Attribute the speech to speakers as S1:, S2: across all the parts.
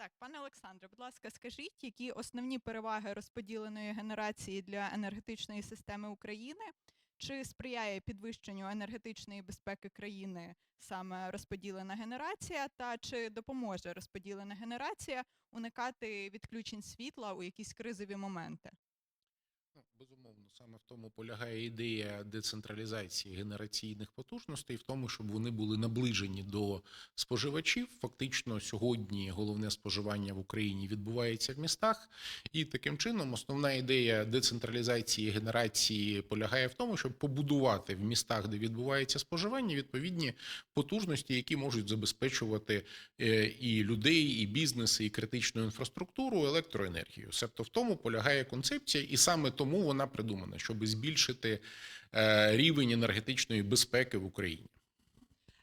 S1: Так, пане Олександре, будь ласка, скажіть, які основні переваги розподіленої генерації для енергетичної системи України? Чи сприяє підвищенню енергетичної безпеки країни саме розподілена генерація, та чи допоможе розподілена генерація уникати відключень світла у якісь кризові моменти?
S2: Ну, безумовно, саме в тому полягає ідея децентралізації генераційних потужностей, в тому, щоб вони були наближені до споживачів. Фактично, сьогодні головне споживання в Україні відбувається в містах, і таким чином основна ідея децентралізації генерації полягає в тому, щоб побудувати в містах, де відбувається споживання, відповідні потужності, які можуть забезпечувати е, і людей, і бізнеси, і критичну інфраструктуру електроенергією. Себто в тому полягає концепція, і саме тому вона придумана, щоб збільшити е, рівень енергетичної безпеки в Україні.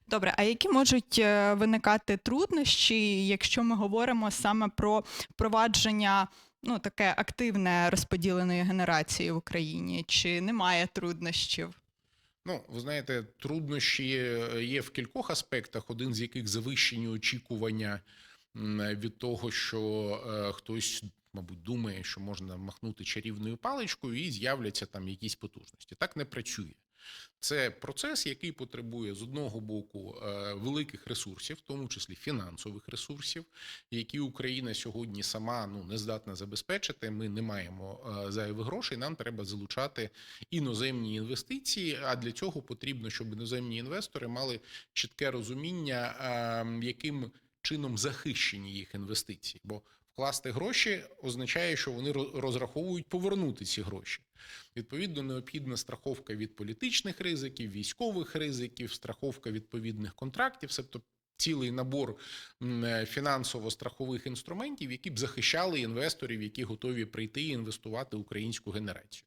S1: Добре, а які можуть е, виникати труднощі, якщо ми говоримо саме про впровадження ну таке активне розподіленої генерації в Україні? Чи немає труднощів?
S2: Ну, ви знаєте, труднощі є в кількох аспектах, один з яких завищені очікування від того, що е, хтось, мабуть, думає, що можна махнути чарівною паличкою і з'являться там якісь потужності. Так не працює. Це процес, який потребує з одного боку е, великих ресурсів, в тому числі фінансових ресурсів, які Україна сьогодні сама ну не здатна забезпечити. Ми не маємо е, зайвих грошей. Нам треба залучати іноземні інвестиції. А для цього потрібно, щоб іноземні інвестори мали чітке розуміння, е, яким чином захищені їх інвестиції. Бо вкласти гроші означає, що вони розраховують повернути ці гроші. Відповідно, необхідна страховка від політичних ризиків, військових ризиків, страховка відповідних контрактів, себто цілий набор е, фінансово-страхових інструментів, які б захищали інвесторів, які готові прийти і інвестувати в українську генерацію.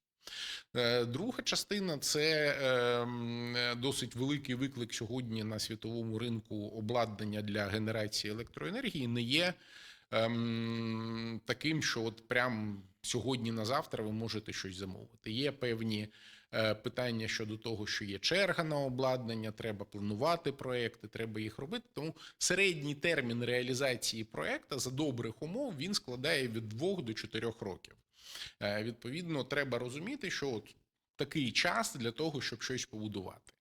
S2: Е, Друга частина це е, досить великий виклик сьогодні на світовому ринку обладнання для генерації електроенергії не є ем, таким, що от прям сьогодні на завтра ви можете щось замовити. Є певні е, питання щодо того, що є черга на обладнання, треба планувати проекти, треба їх робити. Тому середній термін реалізації проекту за добрих умов він складає від 2 до 4 років. Е, Відповідно, треба розуміти, що от такий час для того, щоб щось побудувати.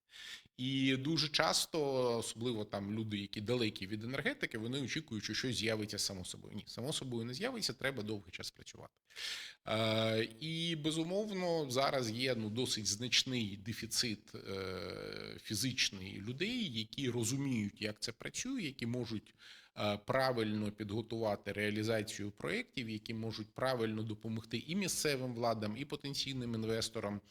S2: І дуже часто, особливо там люди, які далекі від енергетики, вони очікують, що щось з'явиться само собою. Ні, само собою не з'явиться, треба довгий час працювати. Е, і безумовно зараз є ну досить значний дефіцит е, фізичний людей, які розуміють, як це працює, які можуть правильно підготувати реалізацію проєктів, які можуть правильно допомогти і місцевим владам, і потенційним інвесторам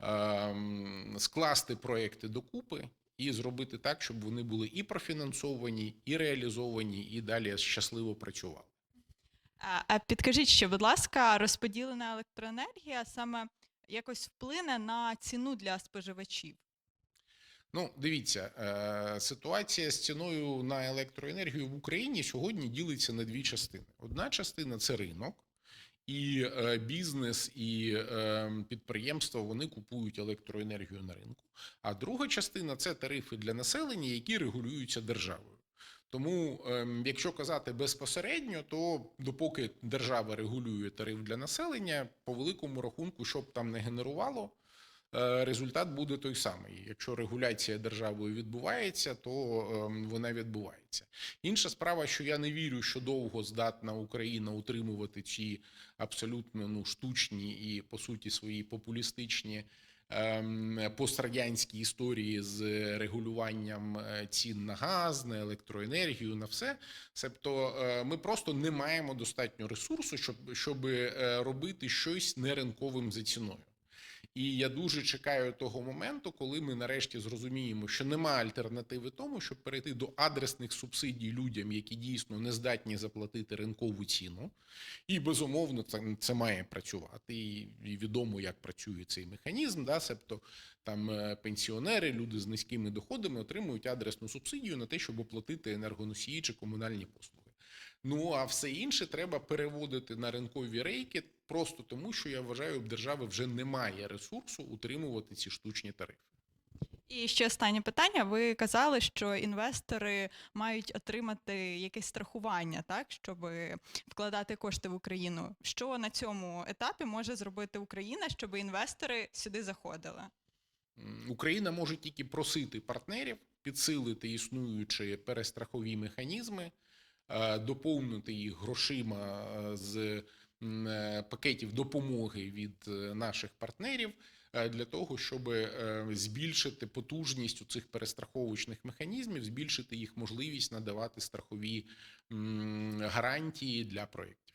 S2: ем, скласти проекти докупи і зробити так, щоб вони були і профінансовані, і реалізовані, і далі щасливо працювали.
S1: А підкажіть ще, будь ласка, розподілена електроенергія саме якось вплине на ціну для споживачів?
S2: Ну, дивіться, е, ситуація з ціною на електроенергію в Україні сьогодні ділиться на дві частини. Одна частина це ринок, і е, бізнес і е, підприємства вони купують електроенергію на ринку. А друга частина це тарифи для населення, які регулюються державою. Тому, якщо казати безпосередньо, то допоки держава регулює тариф для населення, по великому рахунку, щоб там не генерувало, результат буде той самий. Якщо регуляція державою відбувається, то ем, вона відбувається. Інша справа, що я не вірю, що довго здатна Україна утримувати ці абсолютно ну штучні і по суті свої популістичні. ем, Пострадянські історії з регулюванням е, цін на газ, на електроенергію, на все. Себто е, ми просто не маємо достатньо ресурсу, щоб, щоб е, робити щось неринковим за ціною. І я дуже чекаю того моменту, коли ми нарешті зрозуміємо, що немає альтернативи тому, щоб перейти до адресних субсидій людям, які дійсно не здатні заплатити ринкову ціну. І безумовно це, це має працювати. І, і відомо, як працює цей механізм. Да? Себто там е, пенсіонери, люди з низькими доходами отримують адресну субсидію на те, щоб оплатити енергоносії чи комунальні послуги. Ну а все інше треба переводити на ринкові рейки, просто тому, що я вважаю, в держави вже немає ресурсу утримувати ці штучні тарифи.
S1: І ще останнє питання. Ви казали, що інвестори мають отримати якесь страхування, так, щоб вкладати кошти в Україну. Що на цьому етапі може зробити Україна, щоб інвестори сюди заходили?
S2: Україна може тільки просити партнерів підсилити існуючі перестрахові механізми, доповнити їх грошима е, з е, пакетів допомоги від е, наших партнерів е, для того, щоб е, збільшити потужність у цих перестраховочних механізмів, збільшити їх можливість надавати страхові гарантії для проєктів.